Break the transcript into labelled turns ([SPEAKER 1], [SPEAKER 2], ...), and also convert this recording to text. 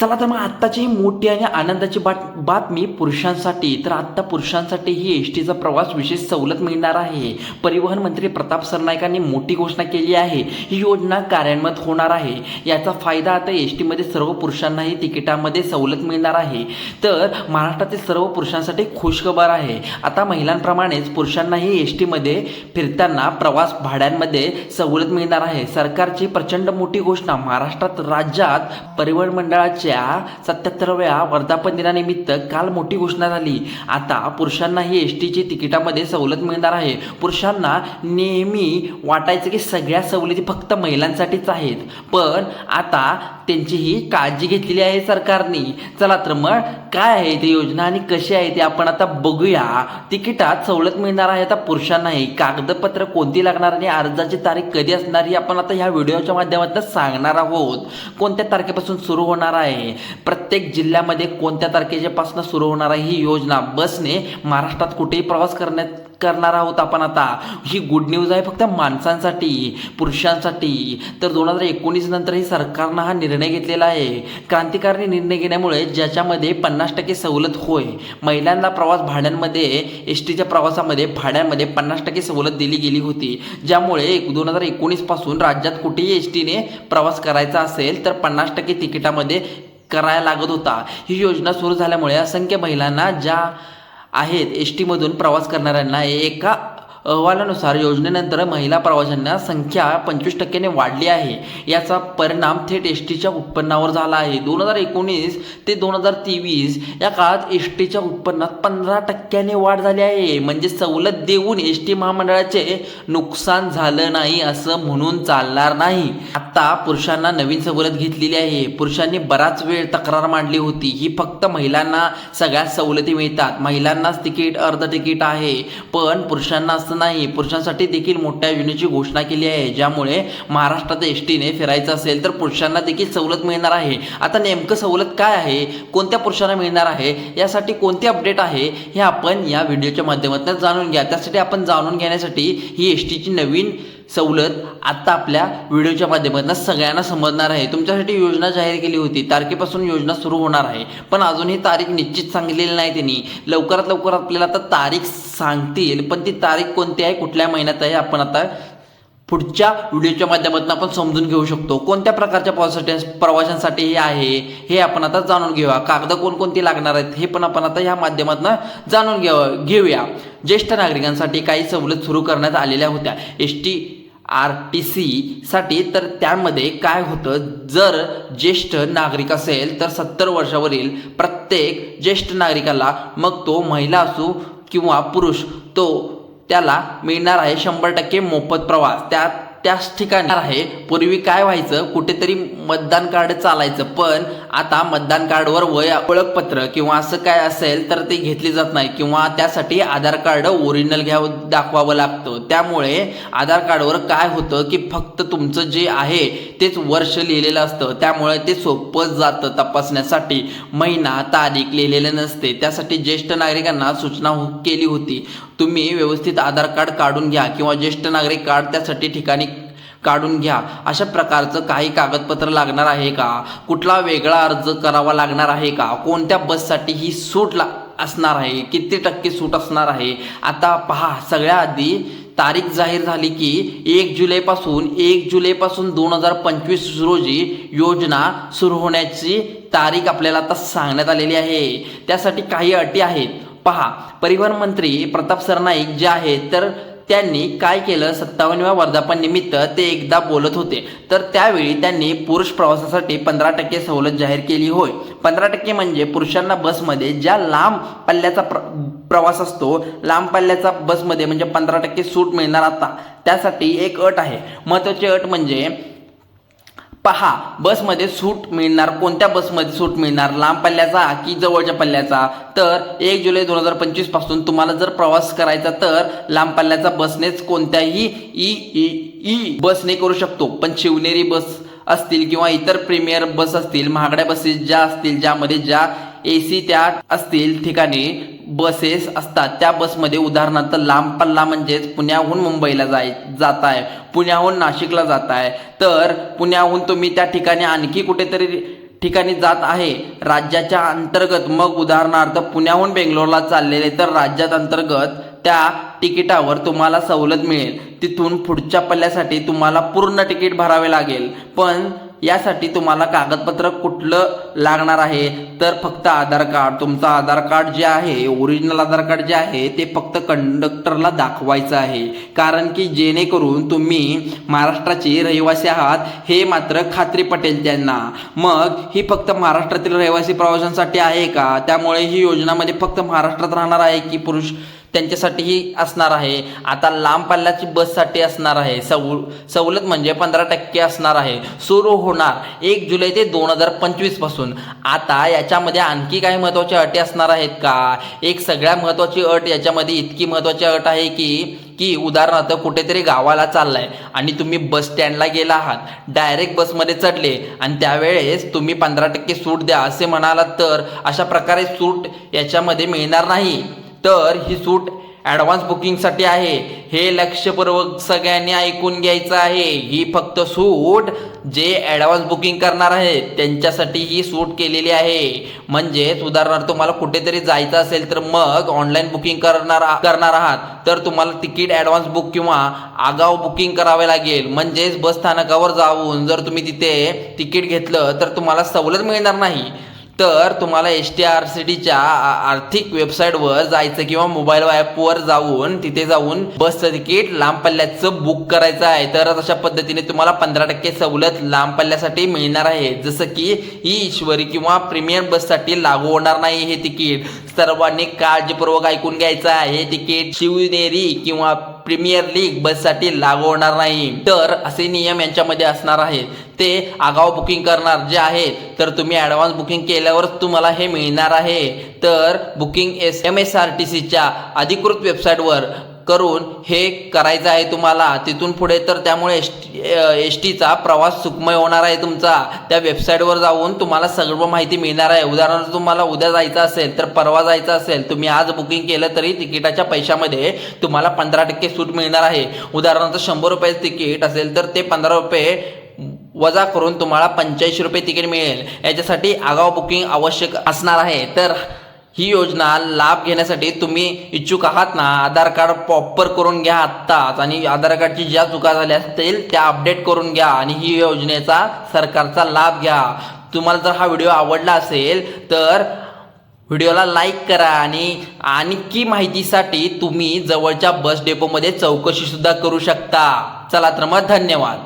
[SPEAKER 1] चला तर मग आत्ताची ही मोठी आणि आनंदाची बाट बातमी पुरुषांसाठी तर आत्ता पुरुषांसाठी ही एस टीचा प्रवास विशेष सवलत मिळणार आहे. परिवहन मंत्री प्रताप सरनाईकांनी मोठी घोषणा केली आहे. ही योजना कार्यान्वित होणार आहे. याचा फायदा आता एस टीमध्ये सर्व पुरुषांनाही तिकिटामध्ये सवलत मिळणार आहे. तर महाराष्ट्रातील सर्व पुरुषांसाठी खुशखबर आहे. आता महिलांप्रमाणेच पुरुषांनाही एस टीमध्ये फिरताना प्रवास भाड्यांमध्ये सवलत मिळणार आहे. सरकारची प्रचंड मोठी घोषणा महाराष्ट्रात राज्यात परिवहन मंडळाचे मंडळाच्या सत्याहत्तराव्या वर्धापन दिनानिमित्त काल मोठी घोषणा झाली. आता पुरुषांनाही एस टीची तिकिटामध्ये सवलत मिळणार आहे. पुरुषांना नेहमी वाटायचं की सगळ्या सवलती फक्त महिलांसाठीच आहेत. पण आता त्यांची ही काळजी घेतलेली आहे सरकारने. चला तर मग काय आहे ती योजना आणि कशी आहे ते आपण आता बघूया. तिकिटात सवलत मिळणार आहे आता पुरुषांनाही. कागदपत्र कोणती लागणार आणि अर्जाची तारीख कधी असणार ही आपण आता ह्या व्हिडिओच्या माध्यमातून सांगणार आहोत. कोणत्या तारखेपासून सुरू होणार आहे? प्रत्येक जिल्ह्यामध्ये कोणत्या तारखेच्यापासून सुरू होणार आहे ही योजना? बसने महाराष्ट्रात कुठेही प्रवास करण्यात करणार आहोत आपण आता. ही गुड न्यूज आहे फक्त माणसांसाठी पुरुषांसाठी. तर दोन हजार एकोणीस नंतरही सरकारनं हा निर्णय घेतलेला आहे. क्रांतिकारी निर्णय घेण्यामुळे ज्याच्यामध्ये पन्नास टक्के सवलत होय महिलांना प्रवास भाड्यांमध्ये एस टीच्या प्रवासामध्ये भाड्यांमध्ये पन्नास टक्के सवलत दिली गेली होती. ज्यामुळे दोन हजार एकोणीसपासून राज्यात कुठेही एस टीने प्रवास करायचा असेल तर पन्नास टक्के तिकिटामध्ये करायला लागत होता. ही योजना सुरू झाल्यामुळे असंख्य महिलांना ज्या आहेत एस टीमधून प्रवास करणाऱ्यांना एका अहवालानुसार योजनेनंतर महिला प्रवाशांना संख्या पंचवीस टक्क्याने वाढली आहे. याचा परिणाम थेट एस टीच्या उत्पन्नावर झाला आहे. दोन हजार एकोणीस ते दोन हजार तेवीस या काळात एस टीच्या उत्पन्नात पंधरा टक्क्याने वाढ झाली आहे. म्हणजे सवलत देऊन एस टी महामंडळाचे नुकसान झालं नाही असं म्हणून चालणार नाही. आता पुरुषांना नवीन सवलत घेतलेली आहे. पुरुषांनी बराच वेळ तक्रार मांडली होती. ही फक्त महिलांना सगळ्या सवलती मिळतात. महिलांनाच तिकीट अर्ध तिकीट आहे. पण पुरुषांना असं नाही. पुरुषांसाठी देखील मोठ्या योजनेची घोषणा केली आहे. ज्यामुळे महाराष्ट्रात एस टीने फिरायचं असेल तर पुरुषांना देखील सवलत मिळणार आहे. आता नेमकं सवलत काय आहे? कोणत्या पुरुषांना मिळणार आहे? यासाठी कोणते अपडेट आहे? हे आपण या व्हिडिओच्या माध्यमातून जाणून घ्या. त्यासाठी आपण जाणून घेण्यासाठी ही एस टीची नवीन सवलत आत्ता आपल्या व्हिडिओच्या माध्यमातून सगळ्यांना समजणार आहे. तुमच्यासाठी योजना जाहीर केली होती. तारखेपासून योजना सुरू होणार आहे. पण अजूनही तारीख निश्चित सांगितलेली नाही त्यांनी. लवकरात लवकर आपल्याला आता तारीख सांगतील. पण ती तारीख कोणती आहे? कुठल्या महिन्यात आहे? आपण आता पुढच्या व्हिडिओच्या माध्यमातून आपण समजून घेऊ शकतो. कोणत्या प्रकारच्या पॉझिटिव्ह प्रवाशांसाठी हे आहे? हे आपण आता जाणून घेऊया. कागद कोणकोणती लागणार आहेत? हे पण आपण आता ह्या माध्यमातून जाणून घेऊ घेऊया. ज्येष्ठ नागरिकांसाठी काही सवलत सुरू करण्यात आलेल्या होत्या. एस टी आर टी सीसाठी तर त्यामध्ये काय होतं? जर ज्येष्ठ नागरिक असेल तर सत्तर वर्षावरील प्रत्येक ज्येष्ठ नागरिकाला मग तो महिला असू किंवा पुरुष तो त्याला मिळणार आहे शंभर टक्के मोफत प्रवास. त्यात त्याच ठिकाणी आहे. पूर्वी काय व्हायचं? कुठेतरी मतदान कार्ड चालायचं. पण आता मतदान कार्डवर वय ओळखपत्र किंवा असं काय असेल तर ते घेतले जात नाही. किंवा त्यासाठी आधार कार्ड ओरिजिनल घ्यावं दाखवावं लागतं. त्यामुळे आधार कार्डवर काय होतं की फक्त तुमचं जे आहे तेच वर्ष लिहिलेलं असतं. त्यामुळे ते सोपं जातं तपासण्यासाठी. महिना तारीख लिहिलेलं नसते. त्यासाठी ज्येष्ठ नागरिकांना सूचना हो- केली होती. तुम्ही व्यवस्थित आधार कार्ड काढून घ्या किंवा ज्येष्ठ नागरिक कार्ड त्यासाठी ठिकाणी काढून घ्या. अशा प्रकारचं काही कागदपत्र लागणार आहे का? कुठला वेगळा अर्ज करावा लागणार आहे का? कोणत्या बससाठी ही सूट ला असणार आहे? किती टक्के सूट असणार आहे? आता पहा सगळ्या आधी तारीख जाहीर झाली की एक जुलैपासून एक जुलैपासून दोन हजार पंचवीस रोजी योजना सुरू होण्याची तारीख आपल्याला आता सांगण्यात आलेली आहे. त्यासाठी काही अटी आहेत. पहा परिवहन मंत्री प्रताप सरनाईक जे आहेत तर त्यांनी काय केलं? सत्तावन्नव्या वर्धापन निमित्त ते एकदा बोलत होते. तर त्यावेळी त्यांनी पुरुष प्रवासासाठी पंधरा टक्के सवलत जाहीर केली होय. पंधरा टक्के म्हणजे पुरुषांना बसमध्ये ज्या लांब पल्ल्याचा प्र प्रवास असतो लांब पल्ल्याचा बसमध्ये म्हणजे पंधरा टक्के सूट मिळणार आता. त्यासाठी एक अट आहे. महत्त्वाची अट म्हणजे पहा बसमध्ये सूट मिळणार कोणत्या बसमध्ये सूट मिळणार? लांब पल्ल्याचा की जवळच्या पल्ल्याचा? तर एक जुलै दोन हजार पंचवीसपासून तुम्हाला जर प्रवास करायचा तर लांब पल्ल्याचा बसनेच कोणत्याही ई ई ई बसने करू शकतो. पण शिवनेरी बस असतील किंवा इतर प्रीमियर बस असतील महागड्या बसेस ज्या असतील ज्यामध्ये ज्या ए सी त्या असतील ठिकाणी बसेस असतात. त्या बसमध्ये उदाहरणार्थ लांब पल्ला म्हणजेच पुण्याहून मुंबईला जाय जात आहे पुण्याहून नाशिकला जात आहे तर पुण्याहून तुम्ही त्या ठिकाणी आणखी कुठेतरी ठिकाणी जात आहे. राज्याच्या अंतर्गत मग उदाहरणार्थ पुण्याहून बेंगलोरला चाललेले तर राज्यात अंतर्गत त्या तिकिटावर तुम्हाला सवलत मिळेल. तिथून पुढच्या पल्ल्यासाठी तुम्हाला पूर्ण तिकीट भरावे लागेल. पण यासाठी तुम्हाला कागदपत्र कुठलं लागणार आहे? तर फक्त आधार कार्ड. तुमचं आधार कार्ड जे आहे ओरिजिनल आधार कार्ड जे आहे ते फक्त कंडक्टरला दाखवायचं आहे. कारण की जेणेकरून तुम्ही महाराष्ट्राचे रहिवासी आहात हे मात्र खात्री पटेल त्यांना. मग ही फक्त महाराष्ट्रातील रहिवासी प्रवाशांसाठी आहे का? त्यामुळे ही योजनामध्ये फक्त महाराष्ट्रात राहणार आहे की पुरुष? त्यांच्यासाठीही असणार आहे. आता लांब पल्ल्याची बससाठी असणार आहे. सव सवलत म्हणजे पंधरा टक्के असणार आहे. सुरू होणार एक जुलै ते दोन हजार पंचवीसपासून आता याच्यामध्ये आणखी काही महत्त्वाच्या अटी असणार आहेत का? एक सगळ्या महत्त्वाची अट याच्यामध्ये इतकी महत्त्वाची अट आहे की की उदाहरणार्थ कुठेतरी गावाला चाललाय आणि तुम्ही बस स्टँडला गेला आहात. डायरेक्ट बसमध्ये चढले आणि त्यावेळेस तुम्ही पंधरा टक्के सूट द्या असे म्हणालात तर अशा प्रकारे सूट याच्यामध्ये मिळणार नाही. तर ही सूट ॲडव्हान्स बुकिंगसाठी आहे. हे लक्षपूर्वक सगळ्यांनी ऐकून घ्यायचं आहे. ही फक्त सूट जे ॲडव्हान्स बुकिंग करणार आहेत त्यांच्यासाठी ही सूट केलेली आहे. म्हणजेच उदाहरणार्थ तुम्हाला कुठेतरी जायचं असेल तर मग ऑनलाईन बुकिंग करणार करणार आहात. तर तुम्हाला तिकीट ॲडव्हान्स बुक किंवा आगाऊ बुकिंग करावे लागेल. म्हणजेच बस स्थानकावर जाऊन जर तुम्ही तिथे तिकीट घेतलं तर तुम्हाला सवलत मिळणार नाही. तर तुम्हाला एस टी आर सी टीच्या आर्थिक वेबसाईटवर जायचं किंवा मोबाईल ॲपवर जाऊन तिथे जाऊन बसचं तिकीट लांब पल्ल्याचं बुक करायचं आहे. तरच अशा पद्धतीने तुम्हाला पंधरा टक्के सवलत लांब पल्ल्यासाठी मिळणार आहे. जसं की ही ईश्वरी किंवा प्रीमियम बससाठी लागू होणार नाही हे तिकीट सर्वांनी काळजीपूर्वक ऐकून घ्यायचं आहे. हे तिकीट शिवनेरी किंवा प्रीमियर लीग बससाठी लागू होणार नाही. तर असे नियम यांच्यामध्ये असणार आहेत. ते आगाऊ बुकिंग करणार जे आहे तर तुम्ही ॲडव्हान्स बुकिंग केल्यावरच तुम्हाला हे मिळणार आहे. तर booking S M S R T सीच्या अधिकृत वेबसाईटवर करून हे करायचं आहे तुम्हाला. तिथून पुढे तर त्यामुळे एस एस टीचा प्रवास सुखमय होणार आहे तुमचा. त्या वेबसाईटवर जाऊन तुम्हाला सर्व माहिती मिळणार आहे. उदाहरणार्थ तुम्हाला उद्या जायचं असेल तर परवा जायचं असेल तुम्ही आज बुकिंग केलं तरी तिकिटाच्या पैशामध्ये तुम्हाला पंधरा टक्के सूट मिळणार आहे. उदाहरणार्थ शंभर रुपयाचं तिकीट असेल तर ते पंधरा रुपये वजा करून तुम्हाला पंच्याऐंशी रुपये तिकीट मिळेल. याच्यासाठी आगाऊ बुकिंग आवश्यक असणार आहे. तर ही योजना लाभ घेण्यासाठी तुम्ही इच्छुक आहात ना? आधार कार्ड प्रॉपर करून घ्या आत्ताच. आणि आधार कार्डची ज्या चुका झाल्या असतील त्या अपडेट करून घ्या. आणि ही योजनेचा सरकारचा लाभ घ्या. तुम्हाला जर हा व्हिडिओ आवडला असेल तर व्हिडिओला लाईक करा. आणि आणखी माहितीसाठी तुम्ही जवळच्या बस डेपोमध्ये चौकशीसुद्धा करू शकता. चला तर मग धन्यवाद.